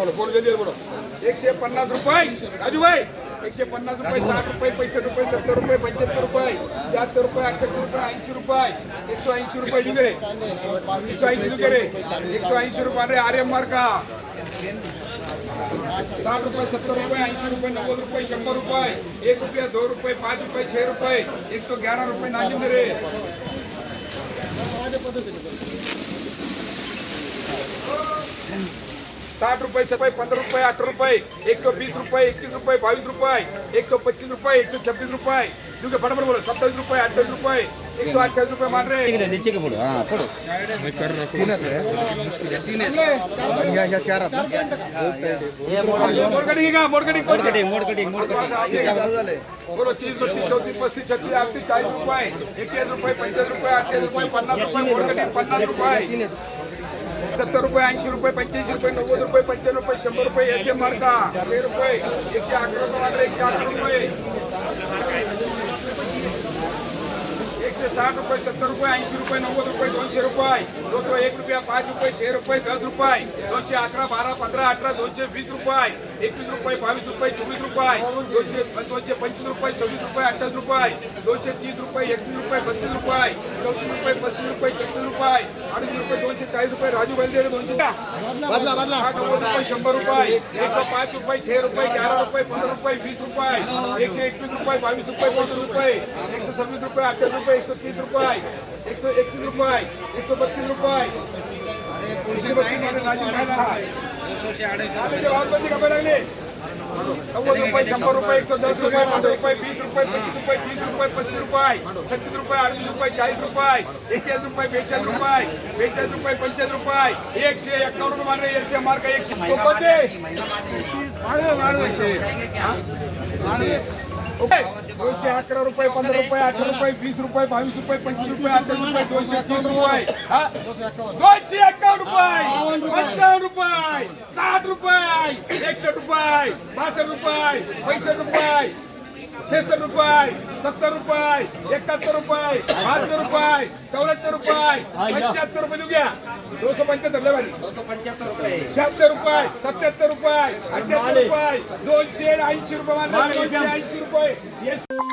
बोलो बोलो, जल्दी बोलो। एकशे पन्नास रुपये, राजूभाई, एकशे पन्नास रुपये, साठ रुपये पैसष्ट रुपये, सत्तर रुपये, पंच्याहत्तर रुपये, शहात्तर रुपये, अठ्ठ्याहत्तर रुपये, ऐंशी रुपये, एकशे ऐंशी रुपये डिगरे एकशे ऐंशी डिगरे एकशे ऐंशी रुपये अरे आर्य मार्का. साठ रुपये, सत्तर रुपये, ऐंशी रुपये, नव्वद रुपये, शंभर रुपये, एक रुपया, दो रुपये, पाच रुपये, छह रुपये एक सौ ग्यारह रुपये नाजिम रे. साठ रुपये सत्तर पंद्रह रुपये अठारह रुपये एक सौ बीस रुपये इक्कीस रुपये बाईस रुपये एक सौ पच्चीस रुपये एक सौ छब्बीस रुपये. क्योंकि फटाफट बोलो सत्ताईस रुपये अट्ठाईस रुपये एक सौ अट्ठाईस रुपये मान रहे नीचे के फोडू हा फोडू मोड कटिंग का मोड कटिंग मोड कटिंग मोड कटिंग मोड कटिंग बोलो तीस बत्तीस चौतीस पस्तीस छत्तीस अडतीस चाळीस रुपये एकवीस रुपये पंचाळीस रुपये अठ्ठावीस रुपये पन्नास रुपये मोड कटिंग पन्नास रुपये. सत्तर रुपये ऐंशी रुपये पंच्याऐंशी रुपये नव्वद रुपये पंच्याण्णव रुपये शंभर रुपये एस एम मार्का रुपये एकशे अकरा एकशे अकरा रुपये. છે સાઠ રૂપિયા સત્તર રૂપિયા એંશી રૂપિયા નવ્વદ રૂપિયા દોનશે રૂપિયા. દોસો એક રૂપિયા પાંચ રૂપિયા છ રૂપિયા દસ રૂપિયા. દોનશે અકરા બારા પંદર અઠરા દોનશે વીસ રૂપિયા. એકવીસ રૂપિયા બાવીસ રૂપિયા ચોવીસ રૂપિયા. દોનશે દોનશે પંચવીસ રૂપિયા છવ્વીસ રૂપિયા અઠ્ઠાસ રૂપિયા. દોનશે ત્રીસ રૂપિયા એકવીસ રૂપિયા બત્રીસ રૂપિયા. ચૌત્રીસ રૂપિયા પસ્તીસ રૂપિયા છત્રીસ રૂપિયા. અડતીસ રૂપિયા દોનશે ચાલીસ રૂપિયા રાજુભાઈ દેરે દોનશે બદલા બદલા. નવ્વદ રૂપિયા શંભર રૂપિયા. એકસો પાંચ રૂપિયા છ રૂપિયા ચાર રૂપિયા પંદર રૂપિયા વીસ રૂપિયા. એકસો એકવીસ રૂપિયા બાવીસ રૂપિયા પંદર રૂપિયા. એકસો છવ્વીસ રૂપિયા અઠ્યાસ રૂપિયા એકસો ત્રીસ રૂપિયા એકસો એકત્રીસ રૂપિયા એકસો બત્રીસ રૂપિયા શંભર રૂપિયા એકસો દસ રૂપિયા પંદર રૂપિયા વીસ રૂપિયા પચીસ રૂપિયા ત્રીસ રૂપિયા પચીસ રૂપિયા છત્રીસ રૂપિયા અડતીસ રૂપિયા ચાલીસ રૂપિયા એક્યાસ રૂપિયા બેચાલીસ રૂપિયા બેચાલીસ રૂપિયા પંચાયત રૂપિયા એક છે એકાવન મારે એક છે માર્ગ એક છે? તો दोनशे अकरा रुपये पंधरा रुपये अठरा रुपये वीस रुपये बावीस रुपये पंचवीस रुपये अठरा रुपये दोनशे तीन रुपये. दोनशे एक्कावन्न रुपये पंचावन्न रुपये साठ रुपये एकसष्ट रुपये बासष्ट रुपये पैसष्ट रुपये छेसष्ट रुपये सत्तर रुपये एकाहत्तर रुपये बहात्तर रुपये चौऱ्याहत्तर रुपये पंच्याहत्तर रुपये देऊ घ्या दोनशे पंच्याहत्तर लय भारी. शहात्तर रुपये सत्याहत्तर रुपये अठ्याहत्तर रुपये दोनशे ऐंशी रुपये ऐंशी रुपये